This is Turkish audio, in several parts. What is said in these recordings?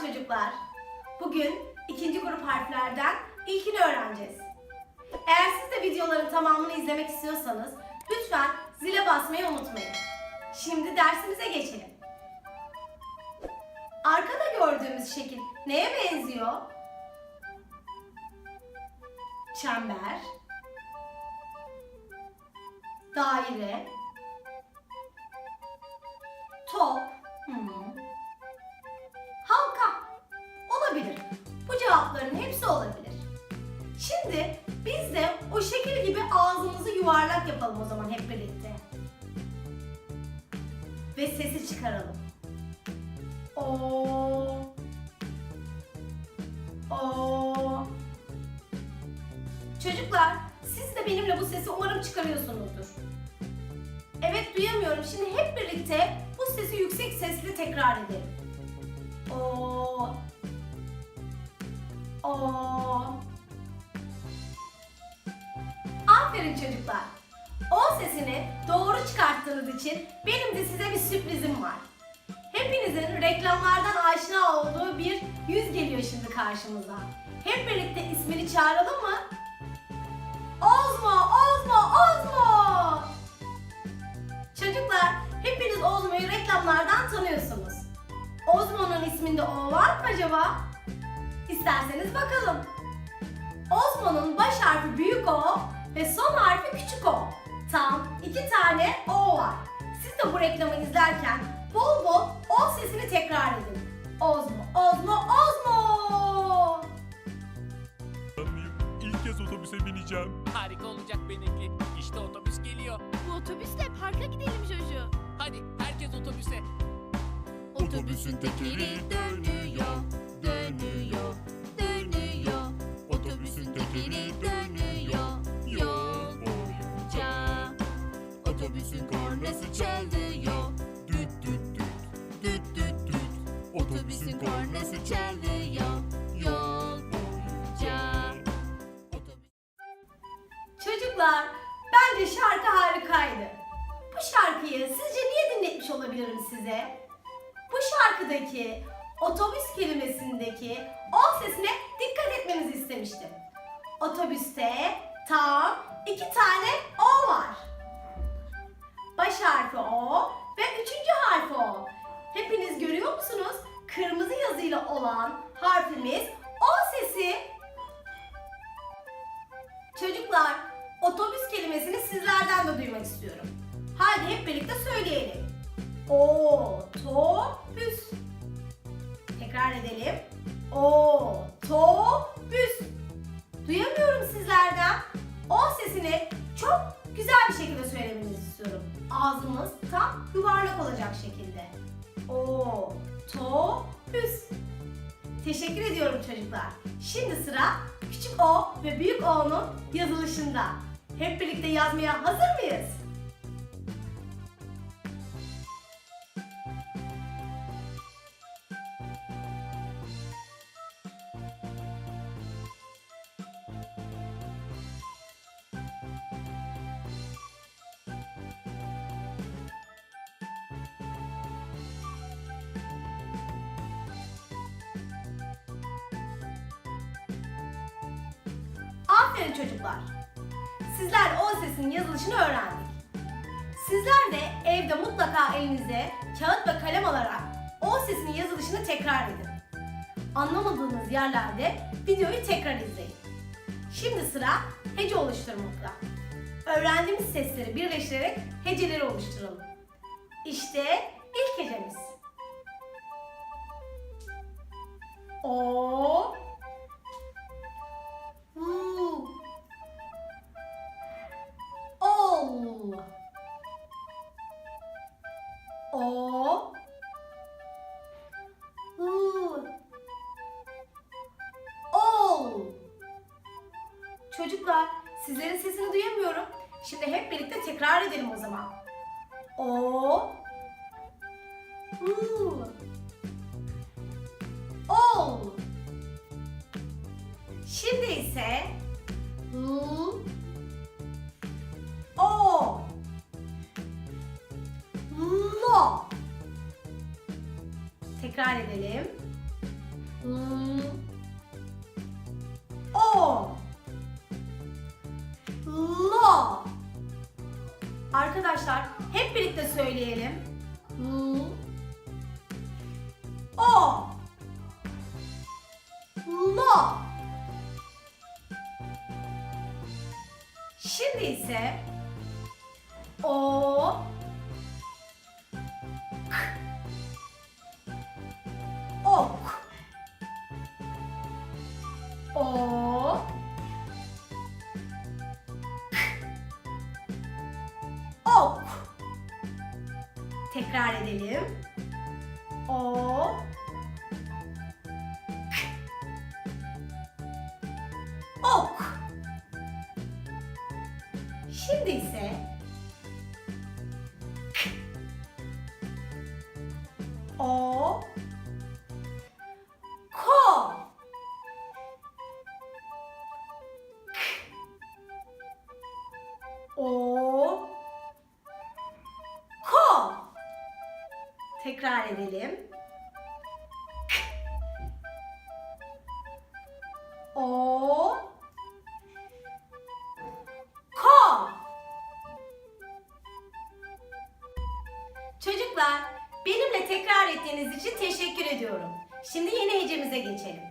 çocuklar. Bugün ikinci grup harflerden ilkini öğreneceğiz. Eğer siz de videoların tamamını izlemek istiyorsanız lütfen zile basmayı unutmayın. Şimdi dersimize geçelim. Arkada gördüğümüz şekil neye benziyor? Çember, daire, Ve sesi çıkaralım. O O Çocuklar, siz de benimle bu sesi umarım çıkarıyorsunuzdur. Evet duyamıyorum. Şimdi hep birlikte bu sesi yüksek sesle tekrar edelim. O O Aferin çocuklar. O sesini doğru çıkarttığınız için benim de size bir sürprizim var. Hepinizin reklamlardan aşina olduğu bir yüz geliyor şimdi karşımıza. Hep birlikte ismini çağıralım mı? Ozmo, Ozmo, Ozmo! Çocuklar, hepiniz Ozmo'yu reklamlardan tanıyorsunuz. Ozmo'nun isminde O var mı acaba? İsterseniz bakalım. Ozmo'nun baş harfi büyük O ve son harfi küçük O. Tam iki tane O var. Siz de bu reklamı izlerken bol bol O sesini tekrar edin. Ozmo, Ozmo, Ozmo! İlk kez otobüse bineceğim. Harika olacak benimki. İşte otobüs geliyor. Bu otobüsle parka gidelim Jojo. Hadi herkes otobüse. Otobüsün tekeri dönüyor, dönüyor, dönüyor. Otobüsün tekeri Kornası çalıyor, düt düt düt, düt düt düt. Otobüsün kornası çalıyor, yol boyunca. Otobüs... Çocuklar, bence şarkı harikaydı. Bu şarkıyı sizce niye dinletmiş olabilirim size? Bu şarkıdaki otobüs kelimesindeki o sesine dikkat etmenizi istemiştim. Otobüste tam iki tane o var. Olan harfimiz o sesi Çocuklar, otobüs kelimesini sizlerden de duymak istiyorum. Hadi hep birlikte söyleyelim. Otobüs. Tekrar edelim. Otobüs. O ve büyük O'nun yazılışında. Hep birlikte yazmaya hazır mıyız? Aferin çocuklar. Sizler o sesin yazılışını öğrendik. Sizler de evde mutlaka elinize kağıt ve kalem alarak o sesin yazılışını tekrar edin. Anlamadığınız yerlerde videoyu tekrar izleyin. Şimdi sıra hece oluşturmakta. Öğrendiğimiz sesleri birleştirerek heceleri oluşturalım. İşte ilk hecemiz. O edelim o zaman. O. U. Ol. Şimdi ise L. O. Lo Tekrar edelim. L. O. Lo Arkadaşlar hep birlikte söyleyelim. O. Lo Şimdi ise O Ok Tekrar edelim. O Tekrar edelim. O Ko Çocuklar, benimle tekrar ettiğiniz için teşekkür ediyorum. Şimdi yeni hecemize geçelim.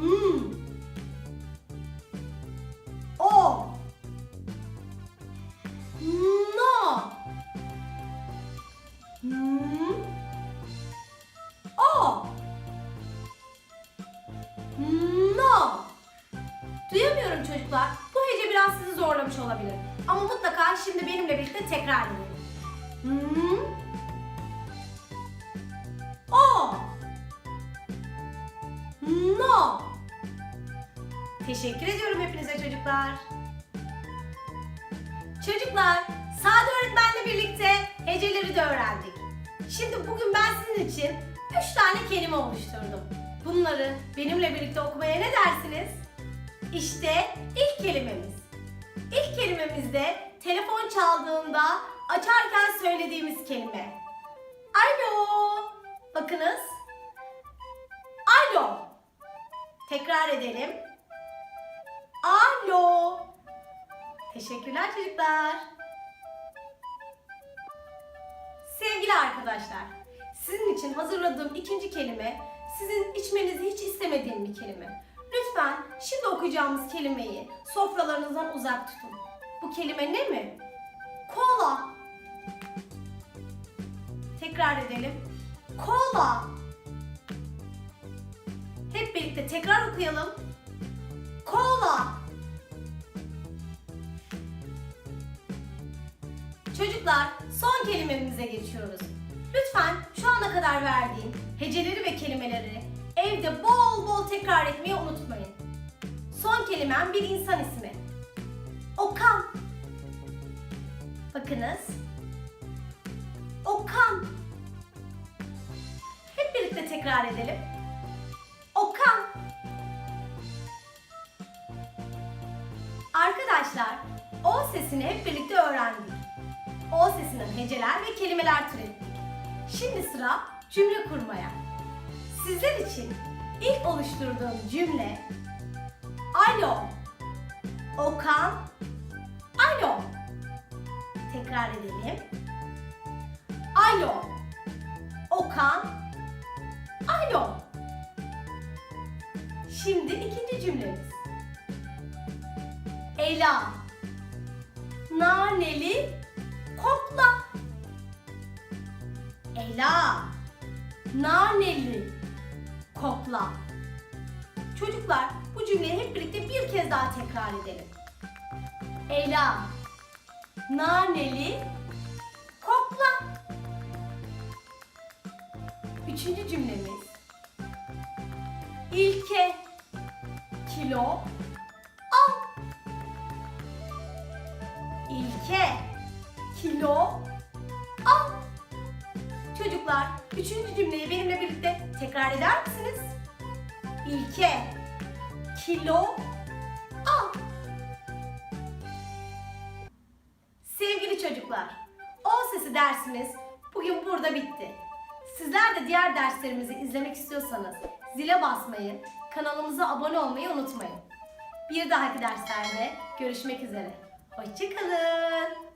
Hmm O No Hmm O No Duyamıyorum çocuklar. Bu hece biraz sizi zorlamış olabilir. Ama mutlaka şimdi benimle birlikte tekrar edelim. Hmm. O. No. Teşekkür ediyorum hepinize çocuklar. Çocuklar, Sade öğretmenle birlikte heceleri de öğrendik. Şimdi bugün ben sizin için 3 tane kelime oluşturdum. Bunları benimle birlikte okumaya ne dersiniz? İşte ilk kelimemiz. İlk kelimemiz de telefon çaldığında açarken söylediğimiz kelime. Alo. Bakınız. Alo. Tekrar edelim. Alo. Teşekkürler çocuklar. Sevgili arkadaşlar, sizin için hazırladığım ikinci kelime sizin içmenizi hiç istemediğim bir kelime. Lütfen şimdi okuyacağımız kelimeyi sofralarınızdan uzak tutun. Bu kelime ne mi? Kola. Tekrar edelim. Kola. Hep birlikte tekrar okuyalım. Kola. Çocuklar son kelimemize geçiyoruz. Lütfen şu ana kadar verdiğim heceleri ve kelimeleri evde bol bol tekrar etmeyi unutmayın. Son kelimem bir insan ismi. Okan. Bakınız. Okan. Hep birlikte tekrar edelim. Okan. Arkadaşlar, O sesini hep birlikte öğrendik. O sesinden heceler ve kelimeler türettik. Şimdi sıra cümle kurmaya. Sizler için ilk oluşturduğum cümle Alo. Okan. Alo. Tekrar edelim. Alo. Okan. Alo. Şimdi ikinci cümlemiz. Ela. Naneli kokla. Ela. Naneli kokla. Çocuklar bu cümleyi hep birlikte bir kez daha tekrar edelim. Ela. Naneli kokla. Üçüncü cümlemiz. İlke. kilo, al. İlke, kilo, al. Çocuklar, üçüncü cümleyi benimle birlikte tekrar eder misiniz? İlke, kilo, al. Sevgili çocuklar, 10 sesi dersimiz bugün burada bitti. Sizler de diğer derslerimizi izlemek istiyorsanız zile basmayı, kanalımıza abone olmayı unutmayın. Bir dahaki derslerde görüşmek üzere. Hoşçakalın.